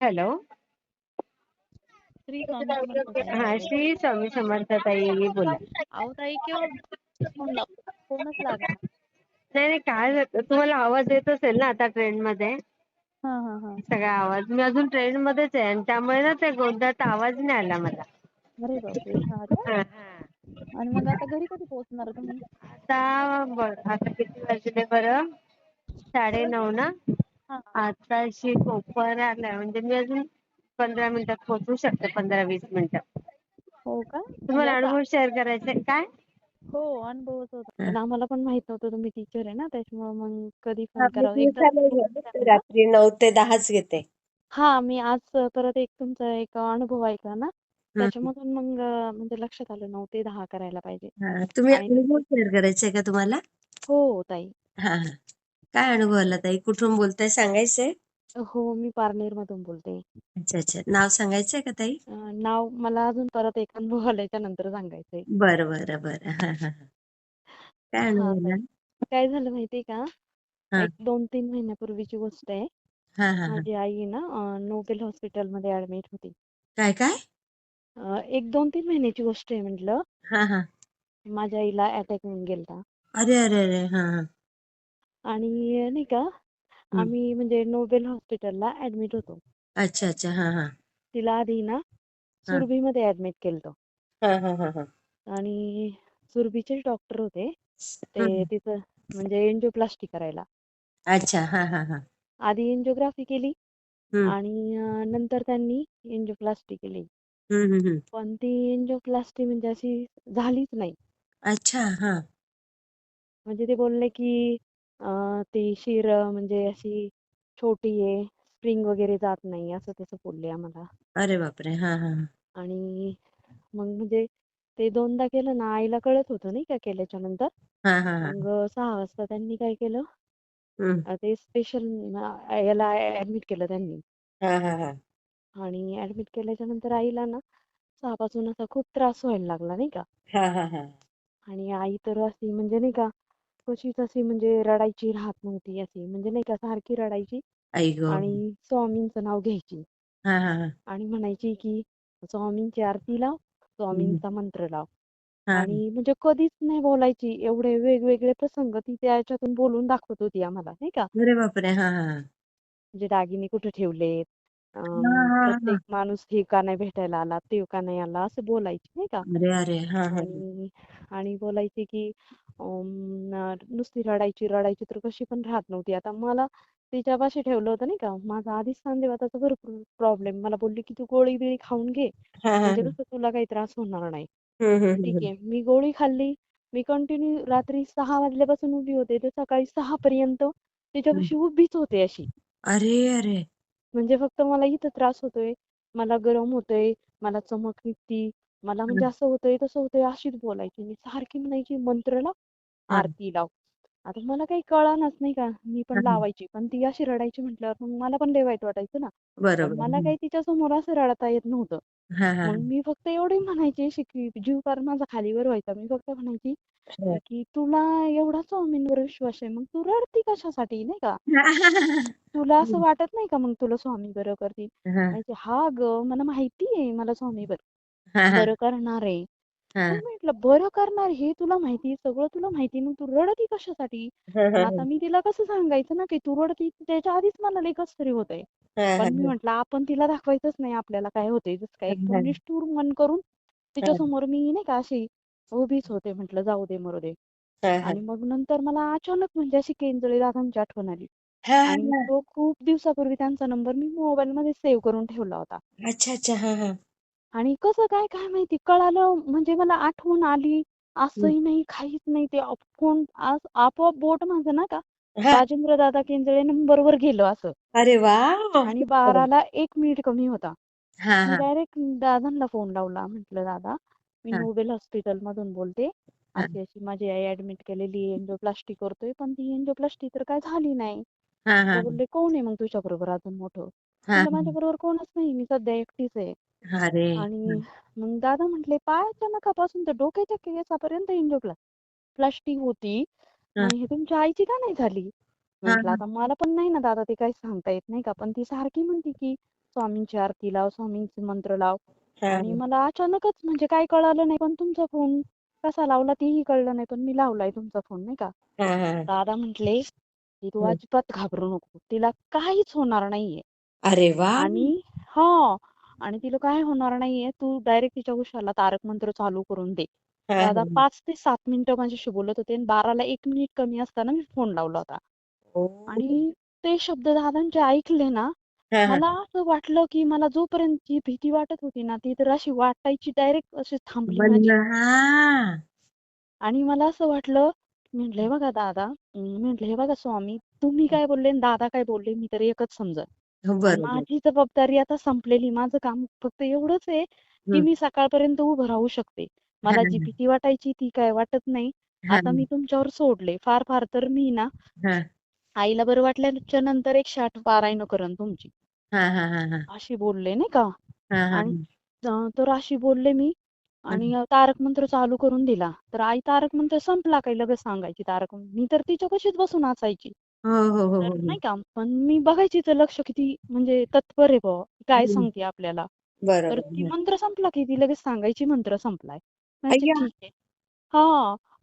Hello. Shri Swami Samarth ताई हा श्री स्वामी समर्थ ताई बोला. अहो ताई केव्हा फोन लाव फोनच लागला नाही. नाही काय झालं? तुम्हाला आवाज येत असेल ना आता ट्रेन मध्ये हा हा हा. सगळा आवाज. मी अजून ट्रेन मध्येच आहे आणि त्यामुळे ना त्या गोंधळात आवाज नाही आला मला. अरे बापरे हा का? हा, हा. आणि मग आता घरी कधी पोहोचणार तुम्ही? आता बरं आता किती वाजले बरं? साडे नऊ ना? आताशी कोपर आलाय म्हणजे मी अजून पंधरा मिनिटात पोहोचू शकते पंधरा वीस मिनिटात हो का? तुम्हाला अनुभव शेअर करायचा आहे? काय? हो अनुभवच होता. पण आम्हाला पण माहीत नव्हतं तुम्ही टीचर आहे ना त्याच्यामुळे मग कधी फोन करावा. एकदा दिवसाला घेते, रात्री नऊ ते दहाच घेते. हा मी आज परत एक तुमचा एक अनुभव ऐकला ना. त्याच्यामधून मग अं, म्हणजे लक्षात आलं नऊ ते दहा करायला पाहिजे. हा, तुम्ही आणि अनुभव शेअर करायचा आहे का तुम्हाला? हो ताई. हा हा. काय अनुभव आला ताई? कुठून बोलताय? सांगायचंय? हो मी पारनेर मधून बोलते. अच्छा अच्छा. नाव सांगायचंय का ताई? अं, नाव मला अजून परत एक अनुभव आल्याच्यानंतर सांगायचंय. बरं बरं बरं. हा हा हा. काय हा अनुभव आला? काय झालं माहितीये का? हा. एक दोन तीन महिन्यापूर्वीची गोष्ट आहे. हा हा हा. माझी आई ना अं, नोबेल हॉस्पिटलमध्ये ऍडमिट होती. काय काय? अं, एक दोन तीन महिन्याची गोष्ट आहे म्हटलं. हा हा. माझ्या आईला अटॅक येऊन गेलता. अरे अरे अरे. हा हा. आणि नाही का. आम्ही म्हणजे नोबेल हॉस्पिटलला ऍडमिट होतो. अच्छा अच्छा. हा हा. तिला आधी ना हा. सुरभीमध्ये ऍडमिट केलं हा हा हा हा. आणि सुरभीचे डॉक्टर होते. ते हम्म. तिथं म्हणजे एन्जिओप्लास्टी करायला. अच्छा. हा हा हा. आधी एन्जिओग्राफी केली आणि अं, नंतर त्यांनी एन्जिओप्लास्टी केली. पण ती एन्जिओप्लास्टी म्हणजे अशी झालीच नाही. अच्छा. हा. म्हणजे ते बोलले की अं, ती शिर म्हणजे अशी छोटी आहे स्प्रिंग वगैरे जात नाही असं तसं बोलले आम्हाला. अरे बापरे! हा हा हा. आणि मग म्हणजे ते दोनदा केलं ना आईला कळत होतं नाही का केल्याच्यानंतर. हा हा हा. मग सहा वाजता त्यांनी काय केलं. अं, ते स्पेशल याला ऍडमिट केलं त्यांनी. हा हा हा. आणि ऍडमिट केल्याच्यानंतर आईला ना सहापासून असा खूप त्रास व्हायला लागला नाही का? हा हा हा. आणि आई तर अशी म्हणजे नाही का कशीच अशी म्हणजे रडायची राहत नव्हती अशी. म्हणजे नाही का सारखी रडायची आई गो. आणि स्वामींचं नाव घ्यायची. हा हा हा. आणि म्हणायची की स्वामींची आरती लाव स्वामींचा मंत्र लाव. हा आणि म्हणजे कधीच नाही बोलायची. एवढे वेगवेगळे प्रसंग ती त्याच्यातून बोलून दाखवत होती आम्हाला नाही का? अरे बापरे! हा हा हा. म्हणजे दागिने कुठे ठेवलेत? अं, हा हा हा. प्रत्येक माणूस हे का नाही भेटायला आला ते का नाही आला असं बोलायची नाही का? अरे अरे. हा हा. आणि आणि बोलायची की अं, नुसती रडायची रडायची तर कशी पण राहत नव्हती. आता मला तिच्यापाशी ठेवलं होतं नाही का माझा आधीच सांधेवाताचा भरपूर प्रॉब्लेम. मला बोलली की तू गोळी बिळी खाऊन घे हा हा म्हणजे हा. कसं तुला काही त्रास होणार नाही. ठीक. आहे मी गोळी खाल्ली. मी कंटिन्यू रात्री सहा वाजल्यापासून उभी होते तर सकाळी सहा पर्यंत तिच्यापाशी उभीच होते अशी. अरे अरे. म्हणजे फक्त मला इथं त्रास होतोय मला गरम होतोय मला चमक निघती मला म्हणजे असं होतंय तसं होतंय अशीच बोलायची. मी सारखी म्हणायची मंत्र लाव. आरती लाव. आता मला काही कळानच नाही का मी पण. लावायची. पण ती अशी रडायची म्हटल्यावर मग मला पण लय वाईट वाटायचं ना. पण बरोबर. मला काही तिच्या समोर असं रडता येत नव्हतं. हा हा मग मी फक्त एवढे म्हणायचे शिकवी जीव फार माझा खालीवर व्हायचा. मी फक्त म्हणायची हा. की तुला एवढा स्वामींवर विश्वास आहे मग तू रडती कशासाठी नाही का? तुला असं वाटत नाही का मग तुला स्वामी बरं करतील? हा. म्हणायचे हा ग मला माहिती आहे मला स्वामी बरं हा हा. बरं करणार आहे. हा. मग म्हटलं बरं करणार हे तुला माहिती सगळं तुला माहिती मग तू रडती कशासाठी? पण आता मी तिला कसं सांगायचं ना की तू रडती त्याच्या आधीच मला लई कसं तरी पण मी म्हटलं आपण तिला दाखवायचंच नाही आपल्याला काय होतंय जसं काय? एकदम निष्ठुर मन करून तिच्या समोर मी नाही का अशी उभीच होते म्हटलं जाऊ दे मरू दे. आणि मग नंतर मला अचानक म्हणजे अशी केंजळे दादांची आठवण आली. आणि तो खूप दिवसापूर्वी त्यांचा नंबर मी मोबाईल मध्ये सेव्ह करून ठेवला होता. अच्छा अच्छा. हा हा. आणि कसं काय काय माहिती कळालं म्हणजे मला आठवण आली. असंही नाही काहीच नाही ते आप- फोन आज आपोआप बोट माझं ना का हा. राजेंद्र दादा केंजळे नंबर वर गेलं असं. अरे वा. आणि बाराला एक मिनिट कमी होता. हा मी हा. डायरेक्ट दादांना फोन लावला म्हटलं दादा मी हा. नोबेल हॉस्पिटल मधून बोलते. हा. अशी अशी माझी आई ऍडमिट केलेली एन्जिओप्लास्टी करतोय पण ती एन्जिओप्लास्टी तर काय झाली नाही. हा हा. बोलले कोण आहे मग तुझ्या बरोबर अजून मोठं? हा म्हटलं माझ्या बरोबर कोणच नाही मी सध्या एकटीच आहे. अरे. आणि मग दादा म्हटले पायाच्या नखापासून तर डोक्याच्या केसापर्यंत एन्जिओप्ला प्लास्टिक होती. मग हे तुमच्या आईची का नाही झाली? म्हटलं. आता मला पण नाही ना दादा ते काही सांगता येत नाही का? पण ती सारखी म्हणते की स्वामींची आरती लाव स्वामींचे मंत्र लाव. आणि मला अचानकच म्हणजे काय कळालं नाही पण तुमचा फोन कसा लावला तेही कळलं नाही पण मी लावलाय तुमचा फोन नाही का? दादा म्हंटले की तू. अजिबात घाबरू नको तिला काहीच होणार नाहीये. अरे वा! आणि हा आणि तिला काय होणार नाहीये तू डायरेक्ट तिच्या उशाला तारक मंत्र चालू करून दे. हा, दादा हा. पाच ते सात मिनिटं माझ्याशी बोलत होते आणि बाराला एक मिनिट कमी असताना मी फोन लावला होता. आणि ते शब्द दादांचे ऐकले ना हा, हा. मला असं वाटलं की मला जोपर्यंत जी भीती वाटत होती ना ती तर अशी वाटायची डायरेक्ट अशी थांबली बंद माझी हा आणि मला असं वाटलं म्हटलं हे बघा दादा म्हटलं हे बघा स्वामी तुम्ही काय बोलले आणि दादा काय बोलले मी तर एकच समजत हो, आणि बरोबर माझी जबाबदारी आता संपलेली माझं काम फक्त एवढंच आहे की. मी सकाळपर्यंत उभं राहू शकते मला जी भीती वाटायची ती काय वाटत नाही. आता मी तुमच्यावर सोडले. फार फार तर मी ना आईला बरं वाटल्याच्या नंतर एकशे आठ पारायण करण तुमची. हा, हा, हा, हा, अशी बोलले नाही का. आणि तर अशी बोलले मी आणि तारक मंत्र चालू करून दिला. तर आई तारक मंत्र संपला काही लगेच सांगायची तारक मंत्र मी तर तिच्या कशीच बसून असायची हो हो हो नाही का? पण मी बघायची तर लक्ष किती म्हणजे तत्पर आहे काय. सांगते आपल्याला? तर ती मंत्र संपला की ती लगेच सांगायची मंत्र संपलाय. अय्या. ठीक आहे. हा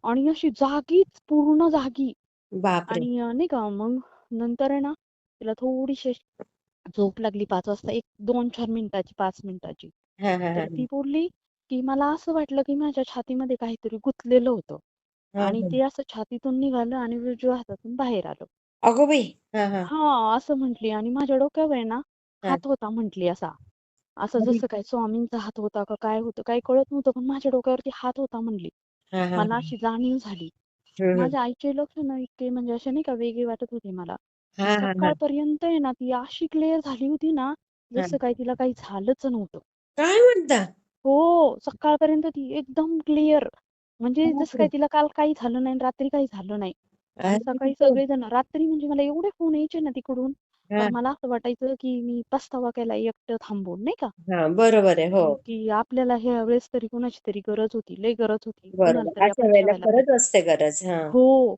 आणि अशी जागीच पूर्ण जागी बापरे! आणि अं, नाही का मग नंतर आहे ना तिला थोडीशी अशी झोप लागली पाच वाजता एक दोन चार मिनिटाची पाच मिनिटाची. हा हा हा तर ती बोलली की मला असं वाटलं की माझ्या छातीमध्ये काहीतरी गुंतलेलं होतं हा, आणि हा. ते असं छातीतून निघालं आणि उजव्या हातातून बाहेर आलं. अगो बाई! हा हा. हा असं म्हंटली आणि माझ्या डोक्यावर आहे ना हा. हात होता म्हंटली असा. असं. जसं काय स्वामींचा हात होता का काय होतं काही कळत नव्हतं पण माझ्या डोक्यावरती हात होता म्हणली. मला अशी जाणीव झाली. माझ्या आईचे लक्षण इतके म्हणजे असे नाही का वेगळे वाटत होते मला. सकाळपर्यंत आहे ना ती अशी क्लिअर झाली होती ना जसं काही तिला काही झालंच नव्हतं. काय म्हणता? हो सकाळपर्यंत ती एकदम क्लिअर. म्हणजे जसं. काही तिला काल काही झालं नाही आणि रात्री काही झालं नाही. सकाळी. सगळेजण रात्री म्हणजे मला एवढे फोन यायचे ना तिकडून. हा, पण मला असं वाटायचं की मी पस्तावा केला एकटं थांबून नाही का? हा बरोबर आहे हो. की आपल्याला ह्या वेळेस तरी कोणाची तरी गरज होती लय गरज होती. कोणाला बरोबर तरी अशा आपण वेळेला ठेवायला खरंच असते गरज हा. हो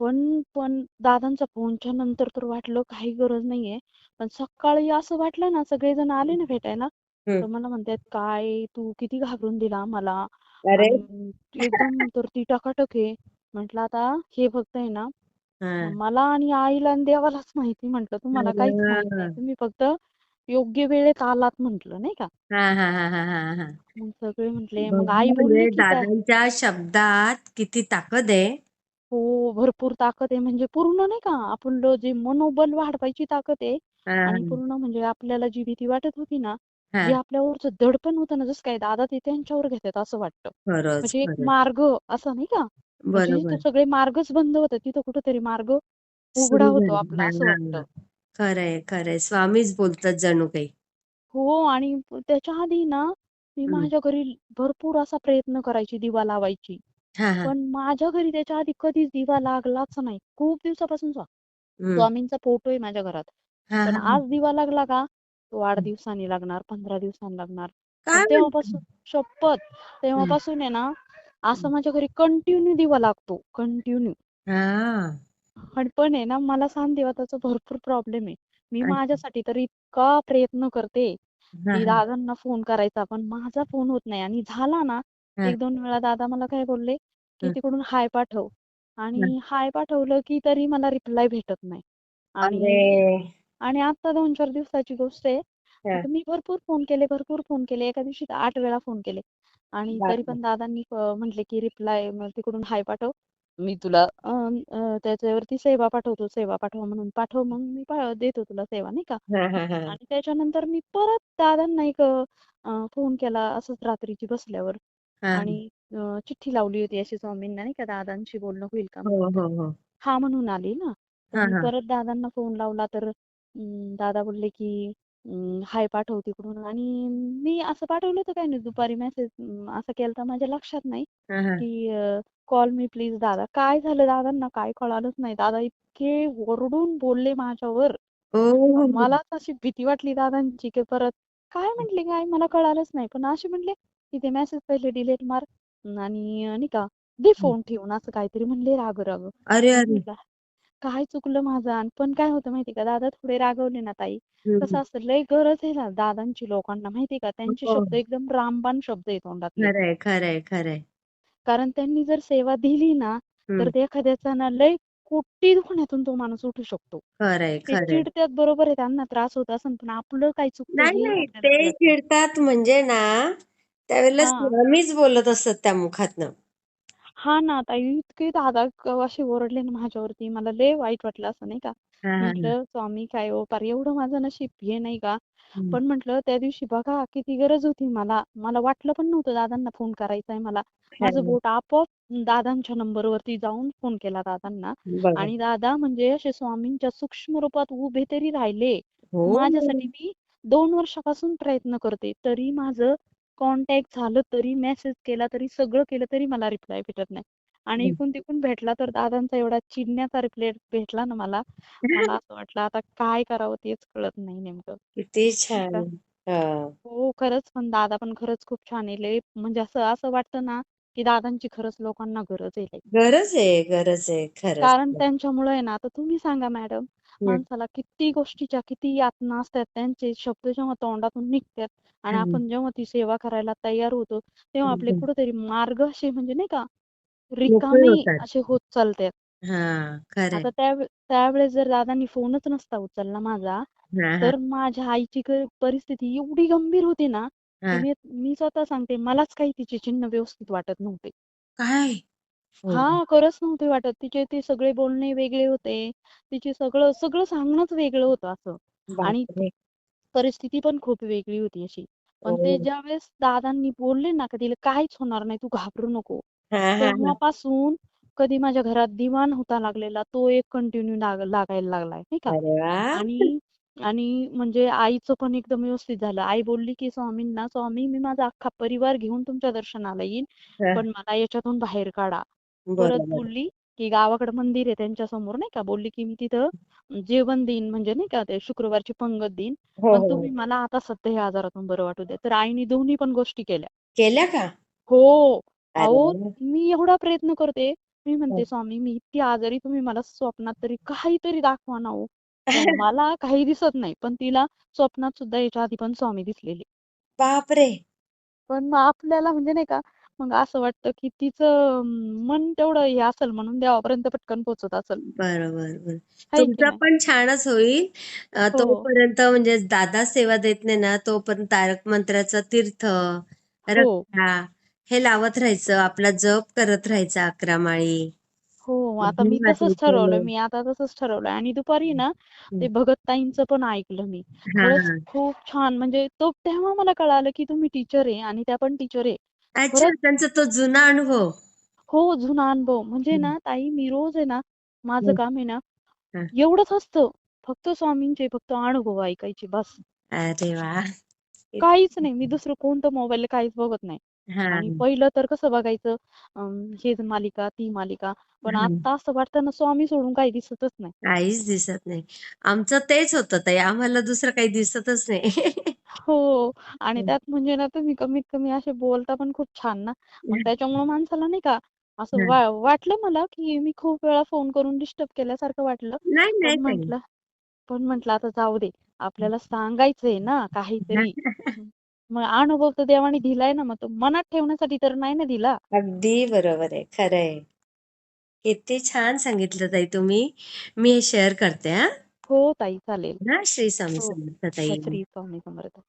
पण पण दादांचा फोनच्या नंतर तर वाटलं काही गरज नाहीये. पण सकाळी असं वाटलं ना सगळेजण आले ना भेटायला. तर मला म्हणतात काय तू किती घाबरून दिला मला अरे! आणि एकदम तर ती टकाटक आहे. म्हटलं आता हे फक्त आहे ना हा. मला आणि आईला आणि देवालाच माहिती म्हटलं तुम्हाला काहीच माहीत नाही हा. तुम्ही फक्त योग्य वेळेत आलात म्हटलं नाही का? हा हा हा हा हा हा मग सगळे म्हटले बघा मग आई बोलली म्हणजे की त्या दादांच्या शब्दात किती ताकद आहे. हो भरपूर ताकद आहे. म्हणजे पूर्ण नाही का आपलं जे मनोबल वाढवायची ताकद आहे हा, आणि पूर्ण म्हणजे आपल्याला जी भीती वाटत होती ना हा. जे आपल्यावरचं दडपण होतं ना जसं काय दादा ते त्यांच्यावर घेतात असं वाटतं. खरंच म्हणजे एक खरंच. मार्ग असा नाही का म्हणजे बरोबर. जिथं सगळे मार्गच बंद होते तिथं कुठेतरी मार्ग उघडा सुरू होतो झालं. आपला असं हा, वाटतं. खरंय खरंय. स्वामीच बोलतात जणू काही. हो आणि त्याच्या आधी ना मी. माझ्या घरी भरपूर असा प्रयत्न करायची दिवा लावायची. हा हा. पण माझ्या घरी त्याच्या आधी कधीच दिवा लागलाच नाही. खूप दिवसापासून स्वा-. स्वामींचा फोटो आहे माझ्या घरात. हा, पण हा. आज दिवा लागला का तो आठ दिवसांनी लागणार पंधरा दिवसांनी लागणार. काय पण म्हणता? तेव्हापासून शपथ तेव्हापासून आहे ना असं माझ्या घरी कंटिन्यू दिवा लागतो कंटिन्यू हा पण पण आहे ना मला सांधिवाताचा भरपूर प्रॉब्लेम आहे. मी अच्छा. माझ्यासाठी तर इतका प्रयत्न करते हा, की हा. दादांना फोन करायचा पण माझा फोन होत नाही. आणि झाला ना हा. एक दोन वेळा दादा मला काय बोलले की हं. तिकडून हाय पाठव. आणि हाय पाठवलं की तरी मला रिप्लाय भेटत नाही. आणि अरे. आणि आता दोन चार दिवसाची गोष्ट आहे. हा. आता मी भरपूर फोन केले भरपूर फोन केले. एका दिवशी तर आठ वेळा फोन केले. आणि तरी. पण दादांनी म्हटले की रिप्लाय तिकडून हाय पाठव मी तुला त्याच्यावरती सेवा पाठवतो सेवा पाठवा म्हणून पाठव मग मी देतो तुला सेवा नाही का. आणि त्याच्यानंतर मी परत दादांना एक फोन केला असंच रात्रीची बसल्यावर. आणि चिठ्ठी लावली होती अशी स्वामींना नाही का दादांशी बोलणं होईल का हो म्हणून हो हो हा म्हणून आली ना. परत दादांना फोन लावला तर दादा बोलले की हाय पाठव तिकडून. आणि मी असं पाठवलं होतं काय नाही दुपारी मेसेज असं केलं तर माझ्या लक्षात नाही. की कॉल मी प्लीज दादा. काय झालं दादांना? काय कळालंच नाही. दादा इतके ओरडून बोलले माझ्यावर. ओ मलाच अशी भीती वाटली दादांची की परत काय म्हंटले काय? मला कळालंच नाही. पण असे म्हटले की ते मेसेज पहिले डिलीट मार आणि नाही का दे फोन ठेवून असं काहीतरी म्हणले राग राग अरे. अरे काय चुकलं माझं आणि पण काय होतं माहिती का दादा थोडे रागवले ना ताई हम्म. कसं असतं लय गरज आहे ना दादांची लोकांना माहिती का त्यांचे हो. शब्द एकदम रामबाण शब्द आहेत तोंडातले खरंय खरंय खरंय कारण त्यांनी जर सेवा दिली ना हम्म. तर ते एखाद्याचा ना लय कोटी दुखण्यातून तो माणूस उठू शकतो खरंय ते खरंय चिडत्यात बरोबर आहे त्यांना त्रास होत असेल पण आपलं काय चुकतं नाही हे नाही आपल्याला ते कळत. चिडतात म्हणजे ना त्यावेळेला हा. स्वामीच बोलत असतात त्या मुखातनं हा ना ताई इतके दादा क- असे ओरडले ना माझ्यावरती. मला लय वाईट वाटलं असं नाही का? हा, हा, हा. म्हटलं स्वामी काय हो? पार एवढं माझं नशीब हे नाही का. पण म्हटलं त्या दिवशी बघा किती गरज होती मला. मला वाटलं पण नव्हतं दादांना फोन करायचा आहे मला. माझं खरंय. बोट आपोआप दादांच्या नंबरवरती जाऊन फोन केला दादांना. बघा आणि दादा म्हणजे असे स्वामींच्या सूक्ष्म रूपात उभे तरी राहिले. हो. माझ्यासाठी मी दोन वर्षापासून प्रयत्न करते. तरी माझं कॉन्टॅक्ट झालं तरी मेसेज केला तरी सगळं केलं तरी मला रिप्लाय भेटत नाही आणि हम्म. इकडून तिकडून भेटला तर दादांचा एवढा चिडण्याचा रिप्लाय भेटला ना मला मला असं वाटलं आता काय करावं तेच कळत नाही नेमकं किती छान हा. खरंच पण दादा पण खरंच खूप छान लय म्हणजे असं असं वाटतं ना की दादांची खरंच लोकांना गरज आहे. गरज आहे गरज आहे कारण त्यांच्यामुळे ना आता तुम्ही सांगा मॅडम. माणसाला किती गोष्टीच्या किती यातना असतात त्यांचे शब्द जेव्हा तोंडातून निघतात आणि. आपण जेव्हा ती सेवा करायला तयार होतो तेव्हा आपले. कुठेतरी मार्ग असे म्हणजे नाही का रिकामे असे होत चालतात. हा आता त्या त्यावेळेस जर दादांनी फोनच नसता उचलला माझा तर माझ्या आईची परिस्थिती एवढी गंभीर होती ना मी स्वतः सांगते मलाच काही तिचे चिन्ह व्यवस्थित वाटत नव्हते. काय? हो. हा खरंच नव्हते वाटत. तिचे ते सगळे बोलणे वेगळे होते. तिचे सगळं सगळं सांगणंच वेगळं होतं असं. आणि बापरे! परिस्थिती पण खूप वेगळी होती अशी. पण ते ओ ज्यावेळेस दादांनी बोलले ना का तिला काहीच होणार नाही तू घाबरू नको. हा हा हा. तेव्हापासून कधी माझ्या घरात दिवाण होता लागलेला तो एक कंटिन्यू लागायला लागलाय नाही का? अरे आणि आणि म्हणजे आईचं पण एकदम व्यवस्थित झालं. आई बोलली की स्वामींना स्वामी मी माझा अख्खा परिवार घेऊन तुमच्या दर्शनाला येईन हा, पण मला याच्यातून बाहेर काढा. परत बरोबर. बोलली की गावाकडे मंदिर आहे त्यांच्यासमोर नाही का? बोलली की मी तिथं जेवण देईन म्हणजे नाही का ते शुक्रवारची पंगत देईन. हो पण हो तुम्ही मला आता सध्या ह्या आजारातून बरं वाटू द्या. तर आईने दोन्ही पण गोष्टी केल्या. केल्या का? हो. अरे अहो वा. मी एवढा प्रयत्न करते. मी हा. म्हणते स्वामी मी इतकी आजारी तुम्ही मला स्वप्नात तरी काहीतरी दाखवा ना हो. पण मला काही दिसत नाही. पण तिला स्वप्नात सुद्धा याच्या आधी पण स्वामी दिसलेले. बापरे! पण मग आपल्याला म्हणजे नाही का मग असं वाटतं की तिचं मन तेवढं हे असेल म्हणून देवापर्यंत पटकन पोहोचत असेल. बरोबर तुमचं पण छानच होईल. हो. तोपर्यंत म्हणजे दादा सेवा देत नाही ना तोपर्यंत तारक मंत्राचं तीर्थ हो. रक्षा हे लावत राहायचं. आपला जप करत राहायचा अकरा माळी. हो आता मी तसंच ठरवलं. मी आता तसंच ठरवलंय आणि दुपारी ना. ते भगत ताईंचं पण ऐकलं मी. खरंच खूप छान. म्हणजे तो तेव्हा मला कळालं की तुम्ही टीचर आहे आणि त्या पण टीचर आहे. अच्छा. त्यांचा तो जुना अनुभव. हो जुना अनुभव. म्हणजे. ना ताई मी रोज आहे ना माझं. काम आहे ना हा. एवढंच असतं. फक्त स्वामींचे फक्त अनुभव ऐकायचे बस. अरे वा. काहीच नाही. मी दुसरं कोणतं मोबाईल काहीच बघत नाही. हा आणि पहिलं तर कसं बघायचं अं, हे मालिका ती मालिका पण हा. आता असं वाटतं ना स्वामी सोडून काही दिसतच नाही. काहीच दिसत नाही. आमचं तेच होतं ताई आम्हाला दुसरं काही दिसतच नाही. हो आणि त्यात म्हणजे ना तुम्ही कमीत कमी असे बोलता पण खूप छान ना. मग त्याच्यामुळे माणसाला नाही का असं वा वाटलं मला की मी खूप वेळा फोन करून डिस्टर्ब केल्यासारखं वाटलं. नाही नाही पण ताई. म्हंटल पण म्हंटल आता जाऊ दे आपल्याला सांगायचंय ना काहीतरी. मग अनुभव तर देवाने दिलाय ना मग तो मनात ठेवण्यासाठी तर नाही ना दिला. अगदी बरोबर आहे खरंय. किती छान सांगितलं ताई तुम्ही. मी हे शेअर करते हा. हो ताई चालेल. ना श्री स्वामी हो समर्थ ताई. श्री स्वामी समर्थ.